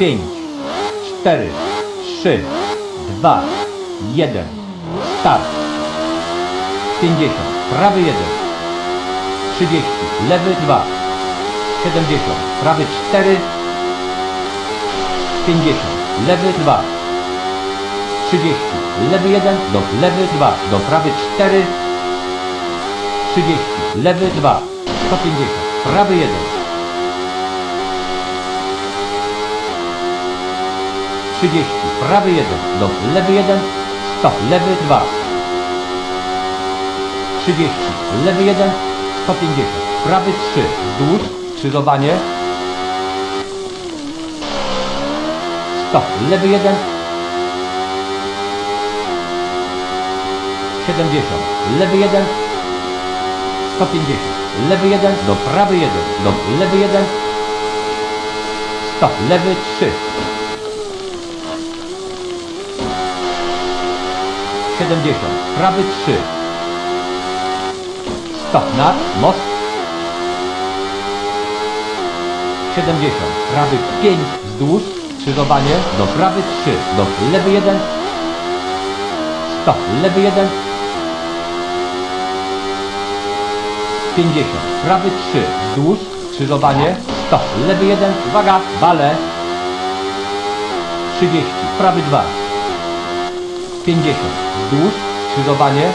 5, 4, 3, 2, 1. Start. 50. Prawy 1. 30. Lewy 2. 70. Prawy 4. 50. Lewy 2. 30. Lewy 1 do lewy 2 do prawy 4. 30. Lewy 2. 150. Prawy 1. 30. Prawy 1 do lewy 1. Stop. Lewy 2. 30. Lewy 1. 150. Prawy 3. Wzdłuż. Skrzyżowanie. Stop. Lewy 1. 70. Lewy 1. 150. Lewy 1 do prawy 1. Do lewy 1. Stop. Lewy 3. 70. Prawy 3. Stop. Na most. 70. Prawy 5 wzdłuż. Skrzyżowanie. Do prawy 3. Do lewy 1. Stop. Lewy 1. 50. Prawy 3. Wzdłuż. Skrzyżowanie. Stop. Lewy 1. Uwaga. Bale. 30. Prawy 2. 50. Wzdłuż. Skrzyżowanie.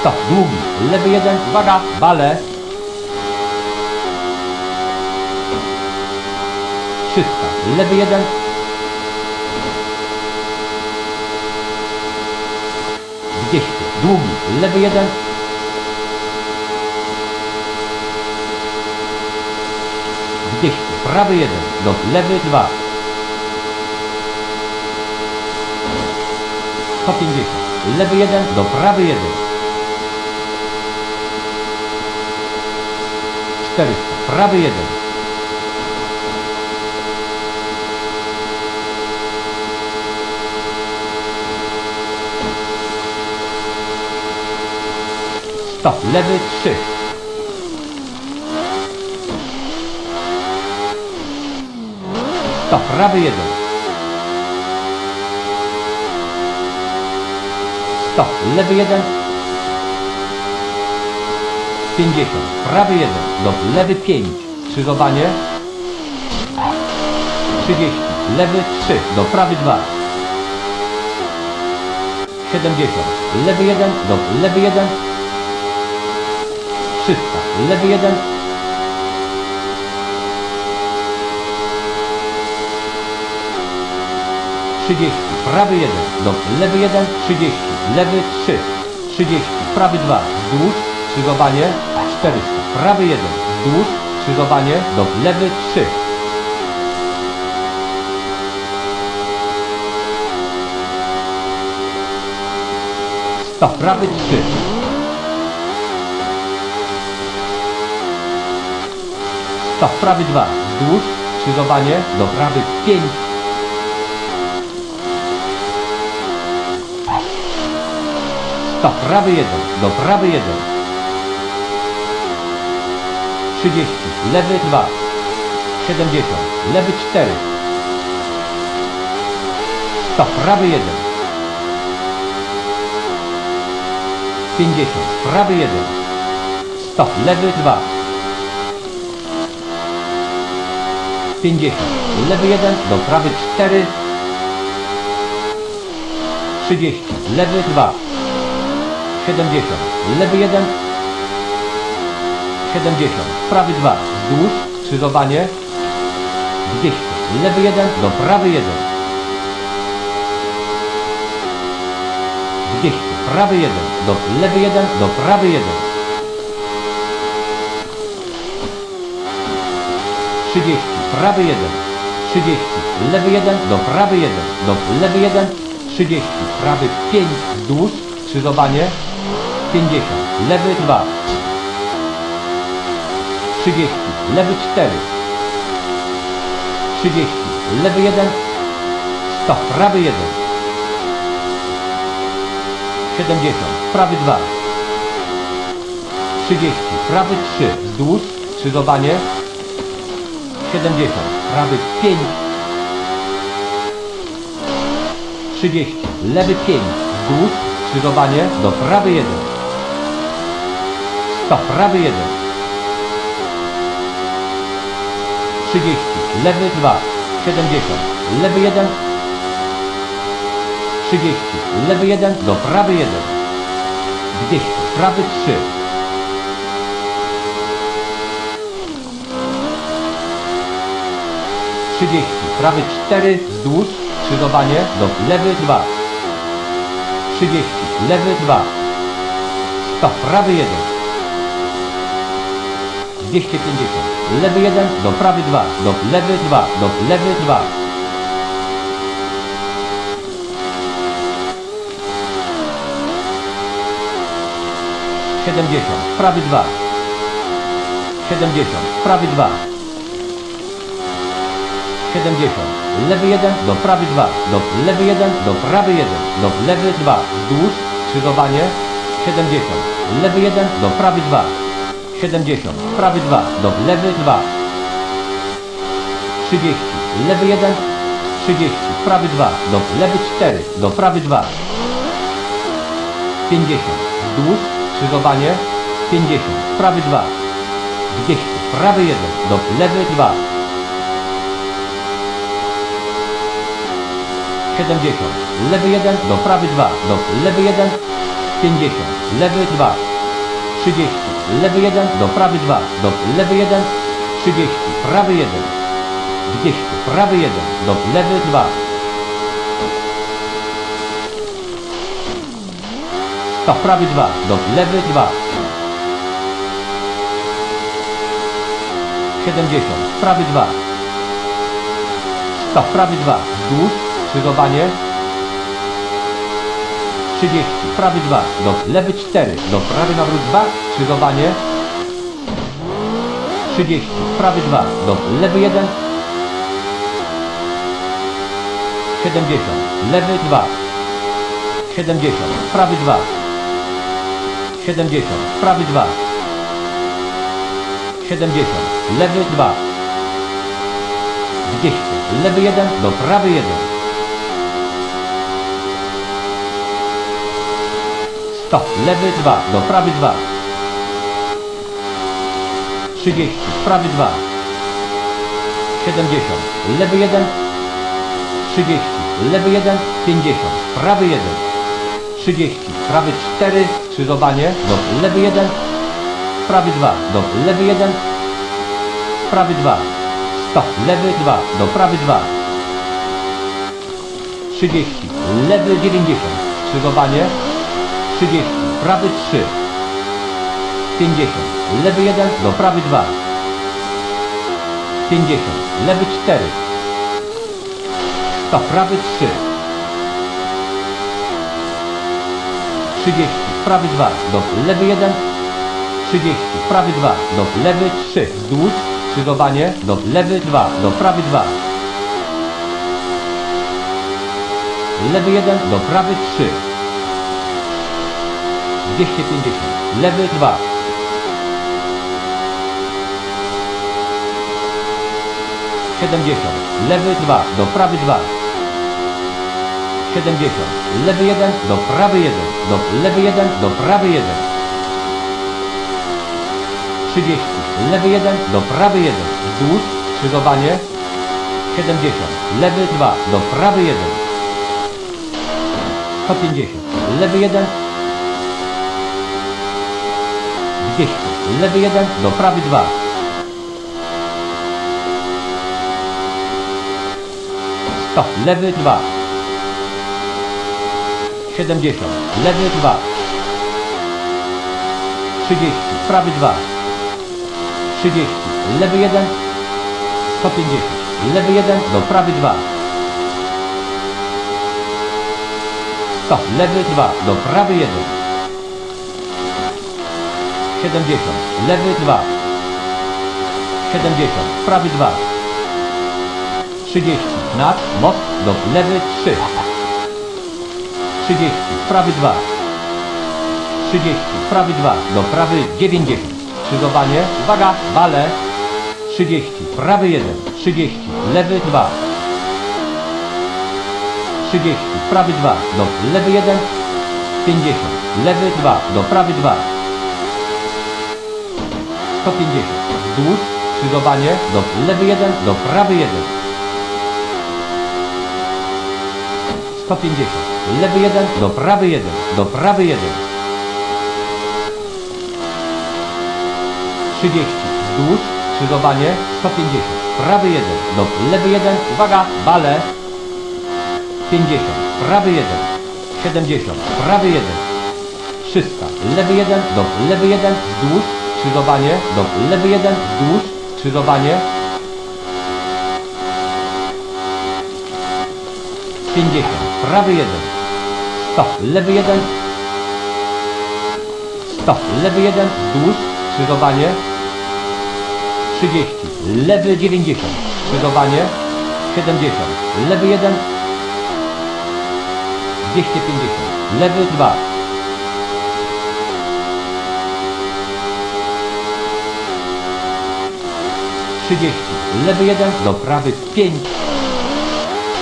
Stop. Długi. Lewy 1. Uwaga. Bale. 300. Lewy 1. Dwieście. Długi. Lewy 1. Dwieście. Prawy 1. Do lewy 2. 150. Lewy 1 do prawy 1. 400. Prawy 1. Stop. Lewy 3. Stop. Prawy 1. Stop. Lewy 1. 50. Prawy 1. Do lewy 5. Skrzyżowanie. 30. Lewy 3. Do prawy 2. 70. Lewy 1. Do lewy 1. 300. Lewy 1. Trzydzieści. Prawy 1. Do lewy 1. 30. Lewy 3. 30. Prawy 2. Wzdłuż. Skrzyżowanie. 400. Prawy 1. Wzdłuż. Skrzyżowanie. Do lewy 3. Stop. Prawy 3. Stop. Prawy 2. Wzdłuż. Skrzyżowanie. Do prawy 5. Stop. Prawy 1. Do prawy 1. 30. Lewy 2. 70. Lewy 4. Stop. Prawy 1. 50. Prawy 1. Stop. Lewy 2. 50. Lewy 1 do prawy 4. 30. Lewy 2. 70. Lewy 1. 70. Prawy 2. Wzdłuż. Skrzyżowanie. 200. Lewy 1 do prawy 1. 200. Prawy 1 do lewy 1 do prawy 1. 30. Prawy 1. 30. Lewy 1 do prawy 1 do lewy 1. 30. Prawy 5 wzdłuż. Skrzyżowanie. 50. Lewy 2. 30. Lewy 4. 30. Lewy 1. Stop. Prawy 1. 70. Prawy 2. 30. Prawy 3. Wzdłuż. Skrzyżowanie. 70, prawy 5, 30, lewy 5, wzdłuż, skrzyżowanie do prawy 1. Stop, prawy 1. 30, lewy 2, 70, lewy 1, 30, lewy 1 do prawy 1. 200, prawy 3. 30, prawy 4, wzdłuż, skrzyżowanie do lewy 2. 30, lewy 2. Stop, prawy 1. 250, lewy 1 do prawy 2, do lewy 2, do lewy 2. 70, prawy 2. 70, prawy 2. 70, lewy 1 do prawy 2, do lewy 1 do prawy 1, do lewy 2, wzdłuż, skrzyżowanie, 70, lewy 1 do prawy 2, 70, prawy 2, do lewy 2, 30, lewy 1, 30, prawy 2, do lewy 4, do prawy 2, 50, wzdłuż, skrzyżowanie, 50, prawy 2, 200, prawy 1, do lewy 2, 70, lewy 1 do prawy 2, do lewy 1, 50, lewy 2, 30, lewy 1 do prawy 2, do lewy 1, 30, prawy 1, 200, prawy 1, do lewy 2. Stop, prawy 2, do lewy 2. 70, prawy 2. Stop, prawy 2, wzdłuż, skrzyżowanie 30, prawy 2, do lewy 4, do prawy nawrót 2, skrzyżowanie. 30, prawy 2, do lewy 1 70, lewy 2 70, prawy 2 70, prawy 2 70, lewy 2 200, lewy 1 do prawy 1 Stop, lewy 2, do prawy 2. 30, prawy 2. 70, lewy 1. 30, lewy 1, 50, prawy 1. 30, prawy 4, skrzyżowanie, do lewy 1. Prawy 2, do lewy 1. Prawy 2. Stop, lewy 2, do prawy 2. 30, lewy 90, skrzyżowanie, 30, prawy 3, 50, lewy 1 do prawy 2, 50, lewy 4, stop, prawy 3, 30, prawy 2 do lewy 1, 30, prawy 2 do lewy 3, wzdłuż, skrzyżowanie, do lewy 2, do prawy 2, lewy 1 do prawy 3, 250. Lewy 2. Siedemdziesiąt. Lewy 2. Do prawy 2. Siedemdziesiąt. Lewy 1 do prawy 1. Do lewy 1 do prawy 1. Trzydzieści. Lewy 1 do prawy 1. Wzdłuż. Skrzyżowanie. Siedemdziesiąt. Lewy 2 do prawy 1. 150. Lewy 1 200. Lewy 1 do prawy 2. Stop. Lewy 2. 70. Lewy 2. 30. Prawy 2. 30. Lewy 1. 150. Lewy 1 do prawy 2. Stop. Lewy 2 do prawy 1. 70, lewy 2, 70, prawy 2, 30, nad, most, do lewy 3, 30, prawy 2, 30, prawy 2, do prawy 90, skrzyżowanie, uwaga, wale, 30, prawy 1, 30, lewy 2, 30, prawy 2, do lewy 1, 50, lewy 2, do prawy 2, 150, wzdłuż, skrzyżowanie, do lewy 1, do prawy 1, 150, lewy 1, do prawy 1, do prawy 1, 30, wzdłuż, skrzyżowanie, 150, prawy 1, do lewy 1, uwaga, bale, 50, prawy 1, 70, prawy 1, 300, lewy 1, do lewy 1, wzdłuż, skrzyżowanie, do lewy 1, wzdłuż, skrzyżowanie, 50, prawy 1, stop, lewy 1, stop, lewy 1, wzdłuż, skrzyżowanie, 30, lewy 90, skrzyżowanie, 70, lewy 1, 250, lewy 2, trzydzieści, lewy jeden, do prawy pięć,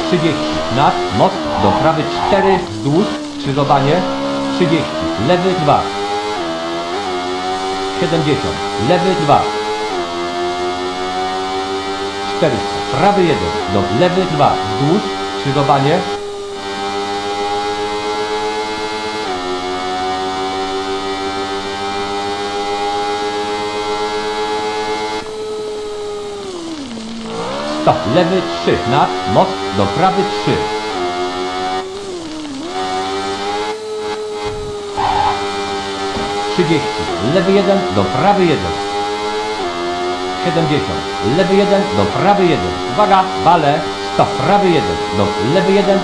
trzydzieści, nad, most, do prawy cztery, wzdłuż, skrzyżowanie, trzydzieści, lewy dwa, siedemdziesiąt, lewy dwa, czterysta, prawy jeden, do lewy dwa, wzdłuż, skrzyżowanie, Stop, lewy 3, nad, most, do prawy 3. Trzydzieści, lewy 1, do prawy 1. 70, lewy 1, do prawy 1. Uwaga, bale, stop, prawy 1, do lewy 1.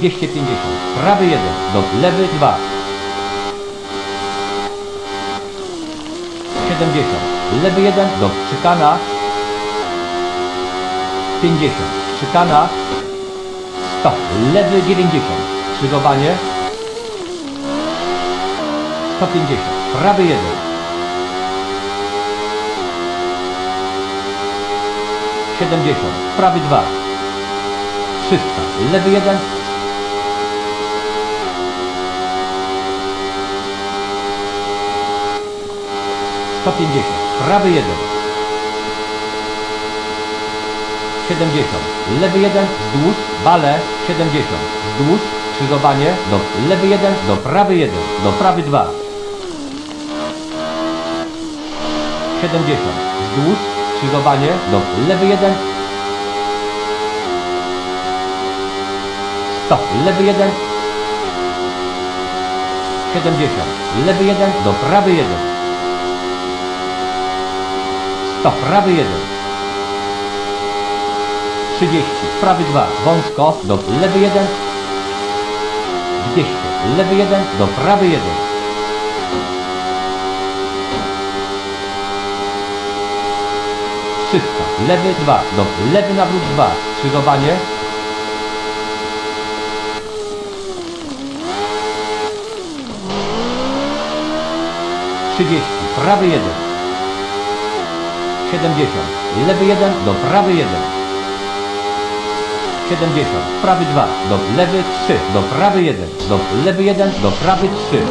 250, prawy 1, do lewy 2. 70, lewy 1, do przykana 50. Szykana. Stop. Lewy 90. Skrzyżowanie. 150. Prawy 1. Siedemdziesiąt. Prawy 2. 300. Lewy 1. Sto pięćdziesiąt. Prawy 1. 70, lewy 1, wzdłuż, bale, 70, wzdłuż, skrzyżowanie, do lewy 1, do prawy 1, do prawy 2. 70, wzdłuż, skrzyżowanie, do lewy 1, stop, lewy 1, 70, lewy 1, do prawy 1, stop, prawy 1. 30, prawy 2, wąsko, do lewy 1, 200, lewy 1, do prawy 1. Trzysta, lewy 2, do lewy nawrót 2, skrzyżowanie. Trzydzieści, prawy 1. 70, lewy 1, do prawy 1. 70, prawy 2, do lewy 3, do prawy 1, do lewy 1, do prawy 3.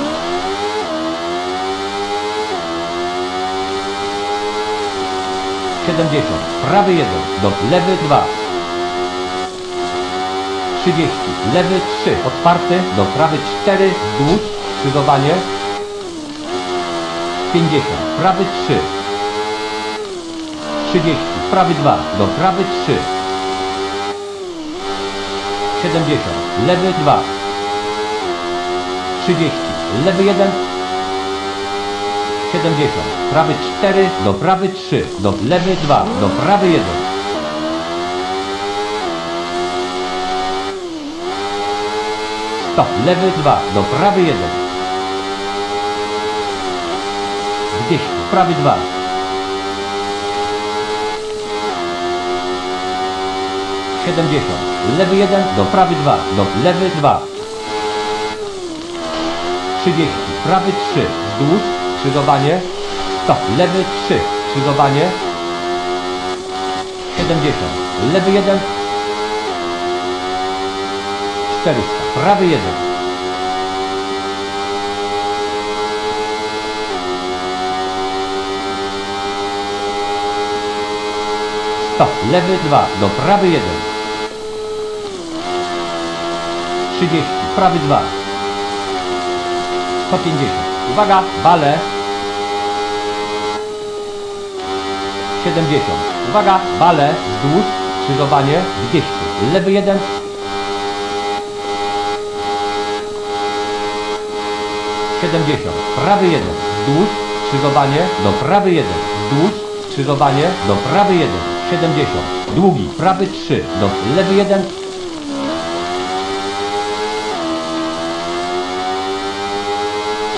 Siedemdziesiąt, prawy 1, do lewy 2. 30, lewy 3, otwarty, do prawy 4, wzdłuż, skrzyżowanie. 50, prawy 3. 30, prawy 2, do prawy 3. 70, lewy 2, 30, lewy 1, 70, prawy 4, do prawy 3, do lewy 2, do prawy 1. Stop, lewy 2, do prawy 1. 200, prawy 2. 70. Lewy 1 do prawy 2, do lewy 2. 30. Prawy 3, wzdłuż, skrzyżowanie. Stop. Lewy 3, skrzyżowanie. 70, lewy 1, 400, prawy 1, Stop, lewy 2, do prawy 1, 30, prawy 2, 150, uwaga, bale, 70. Uwaga, bale, wzdłuż, skrzyżowanie, 200. Lewy 1. Siedemdziesiąt. Prawy jeden. Wzdłuż, skrzyżowanie, do prawy jeden. Wzdłuż, skrzyżowanie, do prawy jeden. Siedemdziesiąt. Długi, prawy trzy. Do lewy jeden.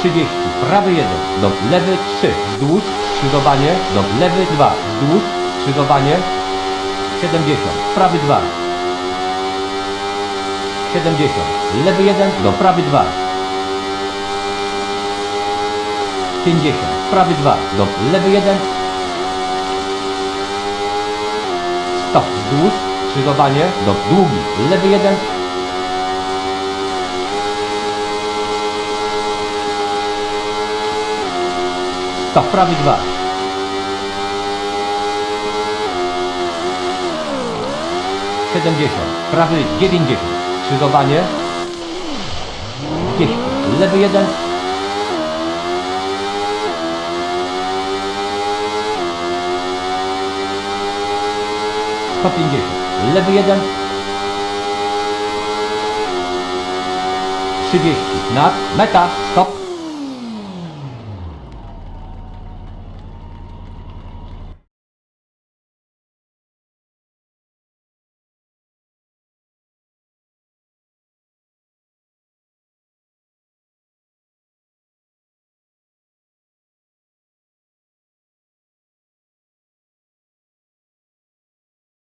Trzydzieści. Prawy jeden. Do lewy trzy. Wzdłuż, skrzyżowanie, do lewy dwa. Wzdłuż, skrzyżowanie, 70. Prawy 2. 70. Lewy 1 do prawy 2. 50. Prawy 2 do lewy 1. Stop. Wzdłuż. Skrzyżowanie do długi. Lewy 1. Stop. Prawy 2. 70, prawy 90, skrzyżowanie 200, lewy 1, Sto pięćdziesiąt, lewy jeden, trzydzieści, nad, meta, stop,